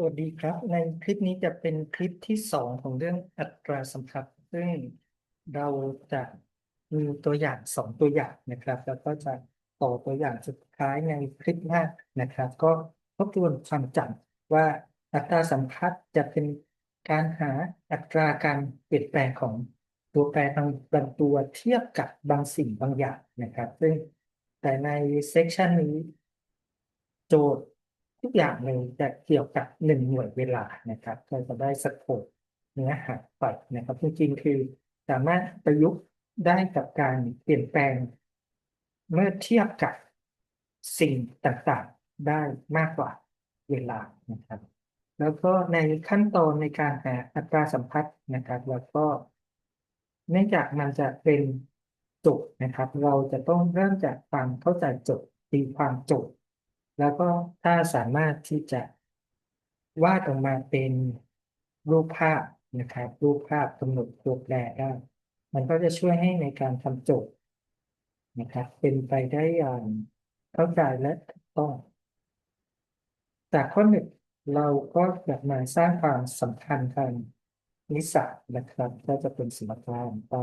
สวัสดีครับ ในคลิปนี้จะเป็นคลิปที่สองของเรื่องอัตราสัมพัทธ์ซึ่งเราจะมีตัวอย่างสองตัวอย่างนะครับ แล้วก็จะต่อตัวอย่างสุดท้ายในคลิปหน้านะครับ ก็ทบทวนความจำว่าอัตราสัมพัทธ์จะเป็นการหาอัตราการเปลี่ยนแปลงของตัวแปรบางบางตัวเทียบกับบางสิ่งบางอย่างนะครับ ซึ่งแต่ในเซสชันนี้ โจทย์ ทุกอย่างเลยจะเกี่ยวกับหนึ่งหน่วยเวลานะครับ ก็จะได้สโคปเนื้อหาไปนะครับจริงๆคือสามารถประยุกต์ได้กับการเปลี่ยนแปลง เมื่อเทียบกับสิ่งต่างๆได้มากกว่าเวลานะครับ แล้วก็ในขั้นตอนในการหาอัตราสัมพัทธ์นะครับแล้วก็เนื่องจากมันจะเป็นโจทย์นะครับ เราจะต้องเริ่มจากความเข้าใจโจทย์ตีความโจทย์ แล้วก็ถ้าสามารถที่จะวาดออกมาเป็นรูปภาพนะครับ รูปภาพกำหนดตัวแปรได้มันก็จะช่วยให้ในการทำโจทย์นะครับ เป็นไปได้อย่างเข้าใจและถูกต้อง จากข้อหนึ่งเราก็จะมาสร้างความสัมพันธ์ทางนิสัยนะครับก็จะเป็นสมการไป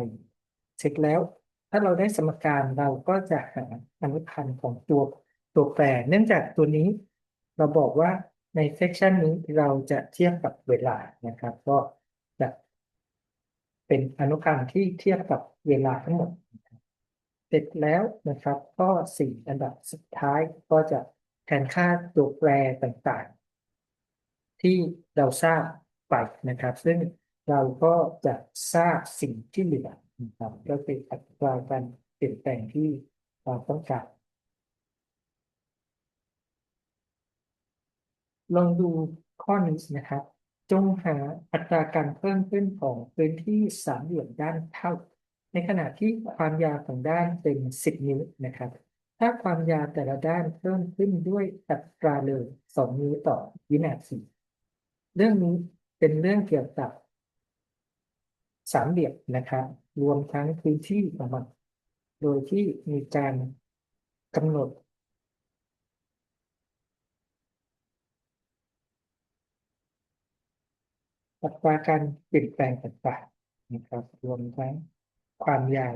เช็คแล้ว ถ้าเราได้สมการเราก็จะหาอนุพันธ์ของตัว ตัวแปรเนื่องจากตัวนี้เราบอกว่าในเซสชันนี้เราจะเทียบกับเวลานะครับ ก็จะเป็นอนุพันธ์ที่เทียบกับเวลาทั้งหมด เสร็จแล้วนะครับข้อสี่อันดับสุดท้ายก็จะแทนค่าตัวแปรต่างๆ ที่เราทราบไปนะครับ ซึ่งเราก็จะทราบสิ่งที่เหลือนะครับก็เป็นอัตราการเปลี่ยนแปลงที่เราต้องการ ลองดูข้อนี้นะครับ จงหาอัตราการเพิ่มขึ้นของพื้นที่สามเหลี่ยมด้านเท่า ในขณะที่ความยาวของด้านเป็น 10 นิ้วนะครับ ถ้าความยาวแต่ละด้านเพิ่มขึ้นด้วยอัตราเร็ว2นิ้วต่อวินาที เรื่องนี้เป็นเรื่องเกี่ยวกับสามเหลี่ยมนะครับ รวมทั้งพื้นที่ของมันโดยที่มีการกำหนด อัตราการเปลี่ยนแปลงต่างๆนะครับรวมทั้งความยาว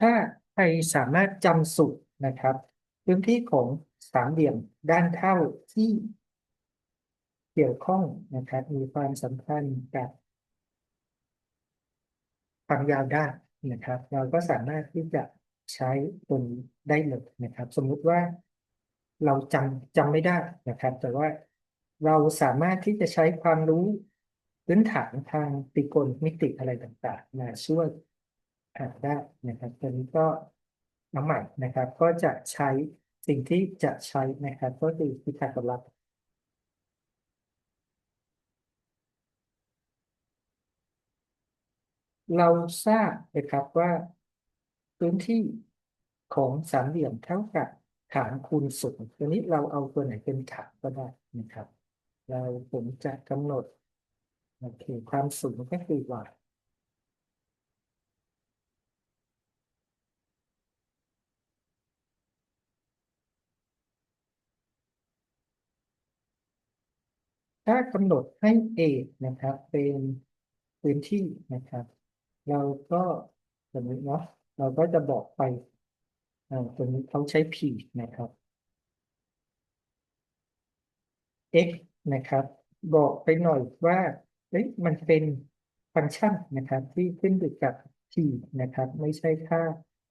ถ้าใครสามารถจำสูตรนะครับ พื้นที่ของสามเหลี่ยมด้านเท่าที่เกี่ยวข้องนะครับ มีความสัมพันธ์กับ ความยาวได้นะครับ เราก็สามารถที่จะใช้ตัวนี้ได้เลยนะครับ สมมุติว่าเราจำจำไม่ได้นะครับ แต่ว่าเราสามารถที่จะใช้ความรู้พื้นฐานทางตรีโกณมิติอะไรต่างๆมาช่วยอ่านได้นะครับตัวนี้ก็น้ำใหม่นะครับ ก็จะใช้สิ่งที่จะใช้นะครับ ก็คือพิธากรัส เราทราบนะครับว่าพื้นที่ของสามเหลี่ยมเท่ากับฐานคูณสูงตัวนี้เราเอาตัวไหนเป็นฐานก็ได้นะครับ เราผมจะกำหนดโอเคความสูงก็คือ y ถ้ากำหนดให้ A นะครับ เป็นพื้นที่นะครับ เราก็แบบนี้เนาะเราก็จะบอกไปอ่าตัวนี้เขาใช้ P นะครับ x นะครับ บอกไปหน่อยว่าเฮ้ยมันเป็นฟังก์ชันนะครับ ที่ขึ้นอยู่กับ t นะครับ ไม่ใช่ค่า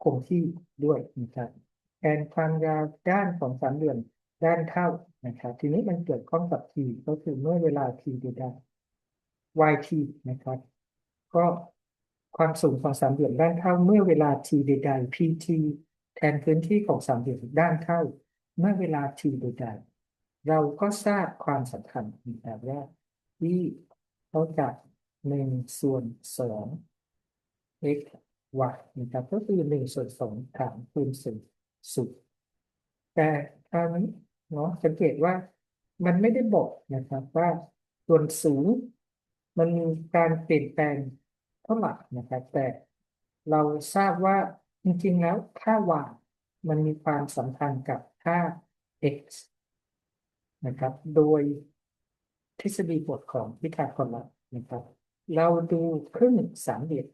คงที่ด้วยนะครับแทนความยาวด้านของสามเหลี่ยมด้านเท่านะครับ ทีนี้มันเกี่ยวข้องกับ t ก็คือเมื่อเวลา t ใดๆ yt นะครับ ก็ ความสูงของสามเหลี่ยมด้านเท่าเมื่อเวลา t ใดๆ pt แทนพื้นที่ของสามเหลี่ยมด้านเท่า เมื่อเวลา t ใดๆเราก็ทราบความสำคัญแบบว่าที่เท่ากับหนึ่งส่วนสอง x y นะครับก็คือหนึ่งส่วนสองฐานคูณสูงสุด แต่คราวนี้เนาะสังเกตว่ามันไม่ได้บอกนะครับว่าส่วนสูงมันมีการเปลี่ยนแปลง เท่าไหร่นะครับ แต่เราทราบว่าจริงๆ แล้วค่า y มันมีความสัมพันธ์กับค่า x นะครับ โดยทฤษฎีบทของพิธาโกรัสนะครับ เราดูครึ่งสามเหลี่ยม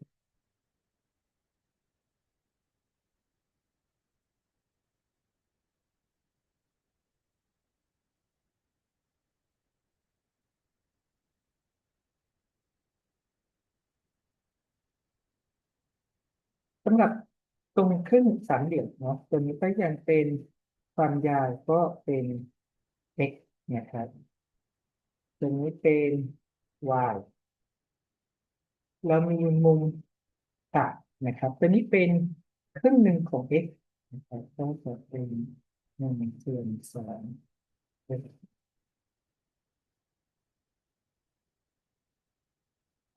ำหรับตรงครึ่งสามเหลี่ยมเนาะตัวนี้ก็ยังเป็นความยาวก็เป็น x เนี่ยครับตัวนี้เป็น y เรามีมุมตัดนะครับ ตัวนี้เป็นครึ่งหนึ่งของ x นะครับก็จะเป็นหนึ่งส่วนสอง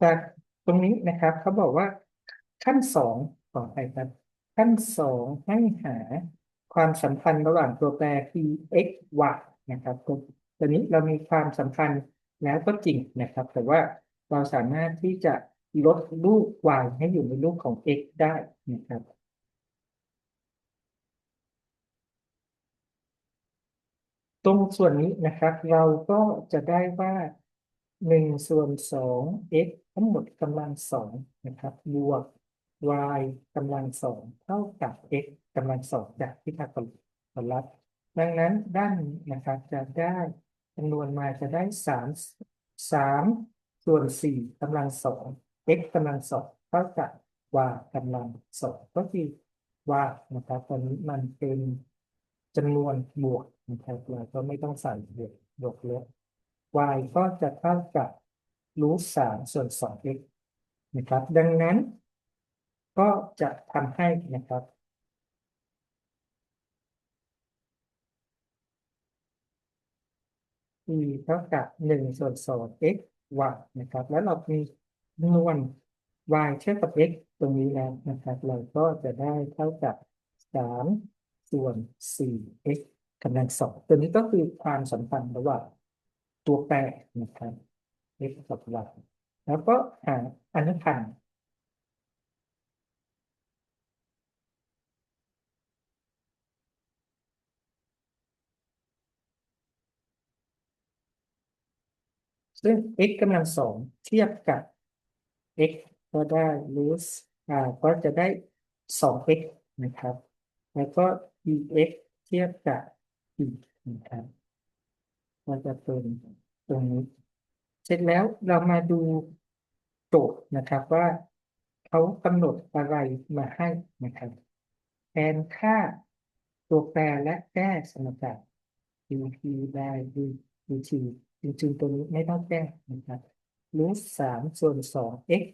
จากตรงนี้นะครับเขาบอกว่าขั้นสอง ขอไปครับขั้นสองให้หาความสัมพันธ์ระหว่างตัวแปร p x y นะครับตัวตัวนี้เรามีความสัมพันธ์แล้วก็จริงนะครับ แต่ว่าเราสามารถที่จะลดรูป y ให้อยู่ในรูปของ x ได้นะครับตรงส่วนนี้นะครับเราก็จะได้ว่าหนึ่งส่วนสอง x ทั้งหมดกำลังสองนะครับบวก y กำลังสองเท่ากับ x กำลังสองจากพิธาโกรัสดังนั้นด้านนี้นะครับจะได้จำนวนมาจะได้สามสามส่วนสี่กำลังสอง x กำลังสองเท่ากับ y กำลังสองก็คือ y นะครับตอนนี้มันเป็นจำนวนบวกนะครับเราก็ไม่ต้องใส่บวกบวกลบ y ก็จะเท่ากับรูทสามส่วนสอง x นะครับ ดังนั้น ก็จะทำให้นะครับ e เท่ากับหนึ่งส่วนสอง x y นะครับ แล้วเรามีจำนวน y เทียบกับ x ตรงนี้แล้วนะครับ เราก็จะได้เท่ากับสามส่วนสี่ x กำลังสองตัวนี้ก็คือความสัมพันธ์ระหว่างตัวแปรนะครับ x กับ y แล้วก็หาอนุพันธ์ ซึ่ง x กำลังสองเทียบกับ x ก็ได้รูทอ่าก็จะได้สอง x นะครับ แล้วก็ dx เทียบกับ e นะครับก็จะเป็นตรงนี้ เสร็จแล้วเรามาดูโจทย์นะครับว่าเขากำหนดอะไรมาให้นะครับแทนค่าตัวแปรและแก้สมการ dt ได้ dt จริงๆ ตัวนี้ไม่ต้องแก้นะครับรูทสามส่วนสอง x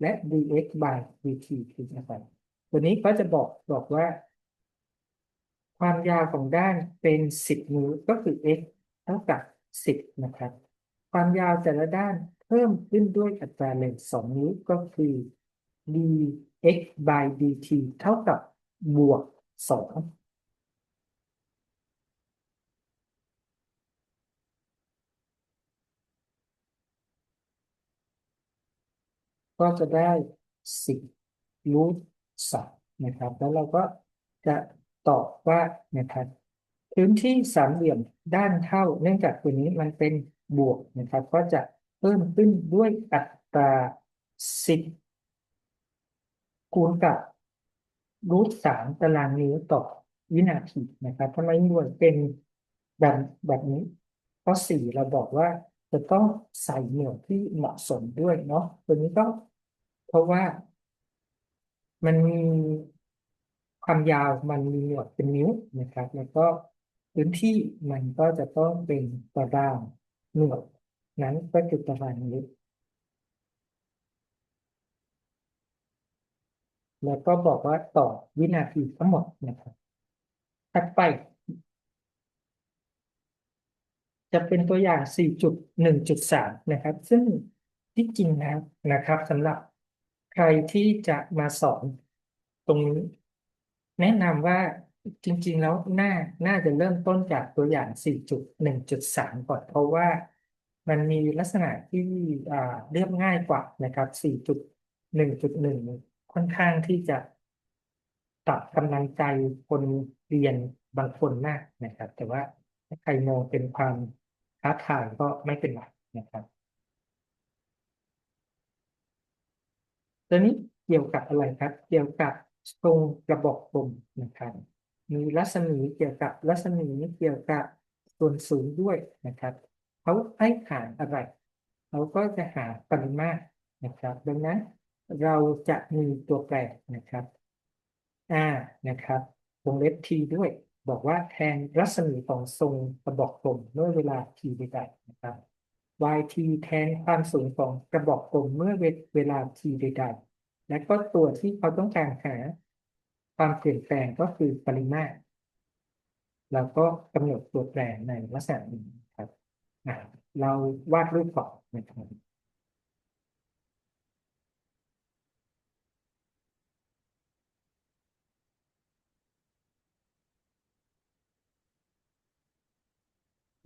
และ dx by dt คืออะไรตัวนี้ก็จะบอกบอกว่า ความยาวของด้านเป็นสิบนิ้วก็คือ x เท่ากับสิบนะครับ ความยาวแต่ละด้านเพิ่มขึ้นด้วยอัตราเร่งสองนิ้วก็คือ dx by dt เท่ากับบวกสอง ก็จะได้สิบรูทสามนะครับ แล้วเราก็จะตอบว่านะครับพื้นที่สามเหลี่ยมด้านเท่า เนื่องจากตัวนี้มันเป็นบวกนะครับ ก็จะเพิ่มขึ้นด้วยอัตราสิบคูณกับรูทสามตารางนิ้วต่อวินาทีนะครับทำไมหน่วยเป็นแบบแบบนี้เพราะสี่เราบอกว่า จะต้องใส่หน่วยที่เหมาะสมด้วยเนาะตัวนี้ก็เพราะว่ามันมีความยาวมันมีหนวยเป็นนิ้วนะครับ แล้วก็พื้นที่มันก็จะต้องเป็นตารางหน่วยนั้นก็คือตารางนิ้วแล้วก็บอกว่าต่อวินาทีทั้งหมดนะครับถัดไป จะเป็นตัวอย่าง 4.1.3 นะครับ ซึ่งที่จริงแล้วนะครับสำหรับใครที่จะมาสอนตรงนี้ แนะนำว่าจริง ๆ แล้วน่าน่าจะเริ่มต้นจากตัวอย่าง 4.1.3 ก่อน เพราะว่ามันมีลักษณะที่เรียบง่ายกว่านะครับสี่จุดหนึ่งจุดหนึ่งค่อนข้างที่จะตัดกำลังใจคนเรียนบางคนมากนะครับ แต่ว่าถ้าใครมองเป็นความ ท้าทายก็ไม่เป็นไรนะครับตัวนี้เกี่ยวกับอะไรครับ เกี่ยวกับทรงกระบอกกลมนะครับ มีรัศมีเกี่ยวกับรัศมีเกี่ยวกับส่วนสูงด้วยนะครับเขาให้หาอะไรเขาก็จะหาปริมาตรนะครับ ดังนั้นเราจะมีตัวแปรนะครับ R นะครับวงเล็บ T ด้วย บอกว่าแทนรัศมีของทรงกระบอกกลมเมื่อเวลา T ใดๆนะครับ YT แทนความสูงของกระบอกกลมเมื่อเวลา T ใดๆและก็ตัวที่เขาต้องการหาความเปลี่ยนแปลงก็คือปริมาตรเราก็กำหนดตัวแปรในลักษณะนี้ครับเราวาดรูปก่อนนะครับ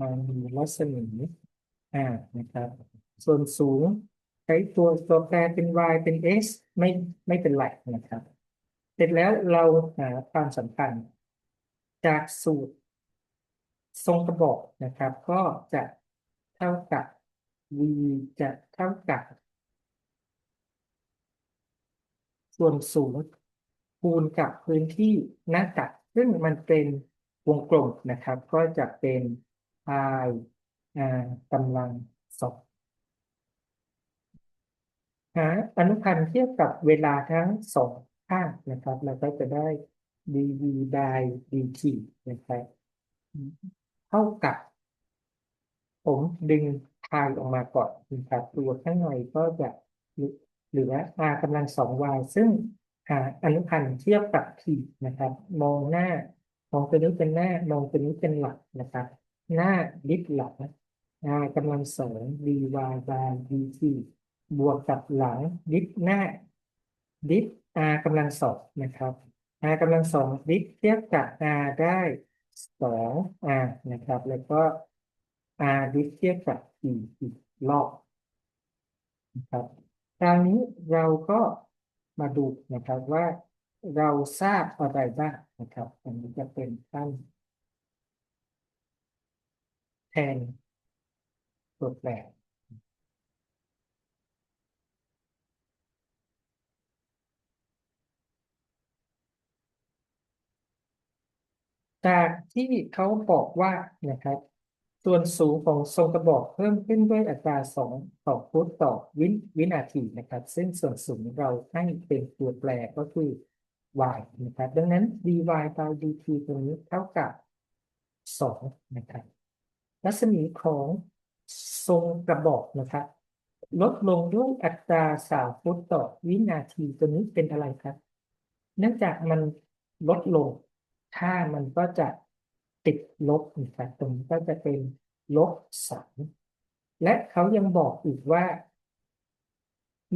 มันมีรัศมีอ่านะครับ ส่วนสูงใช้ตัวตัวแปรเป็น y เป็น x ไม่ไม่เป็นไรนะครับ เสร็จแล้วเราหาความสัมพันธ์ จากสูตรทรงกระบอกนะครับ ก็จะเท่ากับ v จะเท่ากับ ส่วนสูงคูณกับพื้นที่หน้าตัดซึ่งมันเป็นวงกลมนะครับ ก็จะเป็น อ่ากำลังสองหาอนุพันธ์เทียบกับเวลาทั้งสองข้างนะครับ เราก็จะได้ dv by dt นะครับเท่ากับ ผมดึงพายออกมาก่อนนะครับตัวข้างในก็จะเหลือ r กำลังสอง y ซึ่งหาอนุพันธ์เทียบกับ t นะครับ มองหน้ามองตัวนี้เป็นหน้ามองตัวนี้เป็นหลักนะครับ หน้าดิฟหลัง r กำลังสอง dy by dt บวกกับหลังดิฟหน้าดิฟ r กำลังสองนะครับ r กำลังสองดิฟเทียบกับ r ได้สอง r นะครับ แล้วก็ r ดิฟเทียบกับ t อีกรอบนะครับคราวนี้เราก็มาดูนะครับว่าเราทราบอะไรบ้างนะครับ อันนี้จะเป็นขั้น แทนตัวแปรจากที่เขาบอกว่านะครับ ส่วนสูงของทรงกระบอกเพิ่มขึ้นด้วยอัตราสองต่อฟุตต่อวินวินาทีนะครับ ซึ่งส่วนสูงเราให้เป็นตัวแปรก็คือ y นะครับ ดังนั้น dy by dt ตรงนี้เท่ากับสองนะครับ รัศมีของทรงกระบอกนะครับลดลงด้วยอัตราสามฟุตต่อวินาทีตัวนี้เป็นอะไรครับ เนื่องจากมันลดลงค่ามันก็จะติดลบนะครับตรงนี้ก็จะเป็นลบสามและเขายังบอกอีกว่า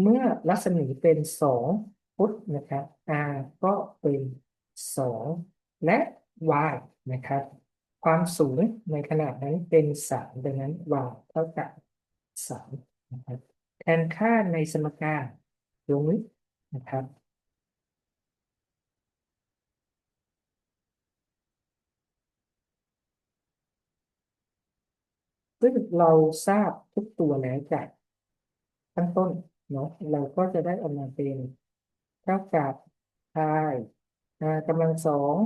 เมื่อรัศมีเป็นสองฟุตนะครับ r ก็เป็นสองและ y นะครับ ความสูงในขนาดนั้นเป็นสามดังนั้น y เท่ากับสามนะครับแทนค่าในสมการตรงนี้นะครับซึ่งเราทราบทุกตัวแล้วจากขั้นต้นเนาะเราก็จะได้ออกมาเป็นเท่ากับพายกำลังสอง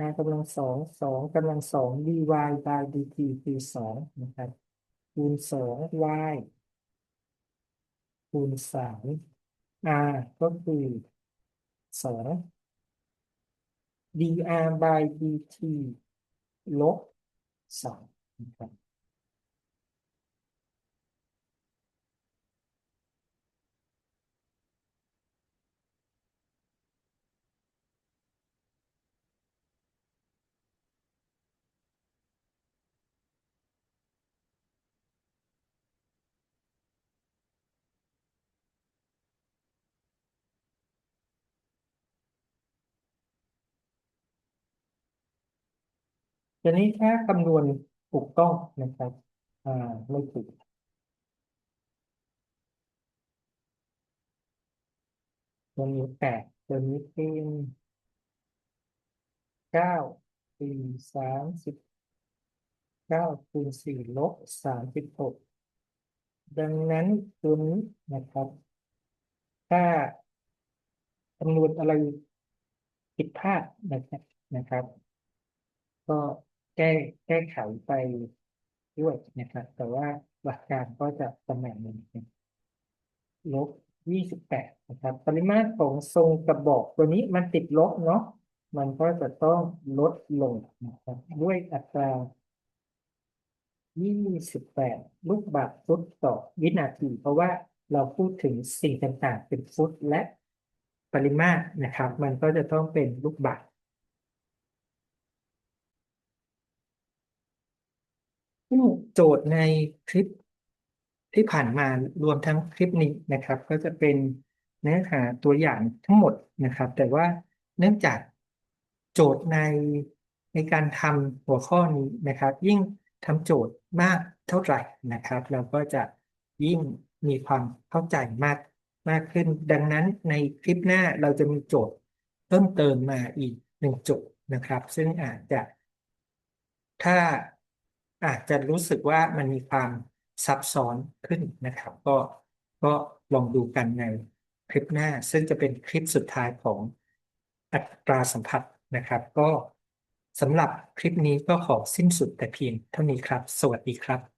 นะกำลังสองสองกำลังสอง dy by dt คือสองนะครับคูณสอง y คูณสาม r ก็คือสอง dr by dt ลบสองนะครับ ทีนี้ถ้าคำนวณถูกต้องนะครับอ่าไม่ถูกตัวนี้แปดตัวนี้เป็นเก้าสี่สามสิบเก้าคูณสี่ลบสามสิบหกดังนั้นตัวนี้นะครับ ถ้าคำนวณอะไรผิดพลาดนะครับนะครับ ก็ ก้แก้ไขไปด้วยนะครับ แต่ว่าหลักการก็จะประมาณนี้นะครับลบยี่สิบแปดนะครับ ปริมาตรของทรงกระบอกตัวนี้มันติดลบเนาะมันก็จะต้องลดลงนะครับ ด้วยอัตรายี่สิบแปดลูกบาศก์ฟุตต่อวินาที เพราะว่าเราพูดถึงสิ่งต่างๆ เป็นฟุตและปริมาตรนะครับ มันก็จะต้องเป็นลูกบาศก์ ซึ่ง โจทย์ในคลิปที่ผ่านมารวมทั้งคลิปนี้นะครับ ก็จะเป็นเนื้อหาตัวอย่างทั้งหมดนะครับ แต่ว่าเนื่องจากโจทย์ในในการทำหัวข้อนี้นะครับ ยิ่งทำโจทย์มากเท่าไหร่นะครับ เราก็จะยิ่งมีความเข้าใจมากมากขึ้น ดังนั้นในคลิปหน้าเราจะมีโจทย์เพิ่มเติมมาอีกหนึ่งโจทย์นะครับ ซึ่งอาจจะถ้า อาจจะรู้สึกว่ามันมีความซับซ้อนขึ้นนะครับ ก็ก็ลองดูกันในคลิปหน้า ซึ่งจะเป็นคลิปสุดท้ายของอัตราสัมผัสนะครับ ก็สำหรับคลิปนี้ก็ขอสิ้นสุดแต่เพียงเท่านี้ครับ สวัสดีครับ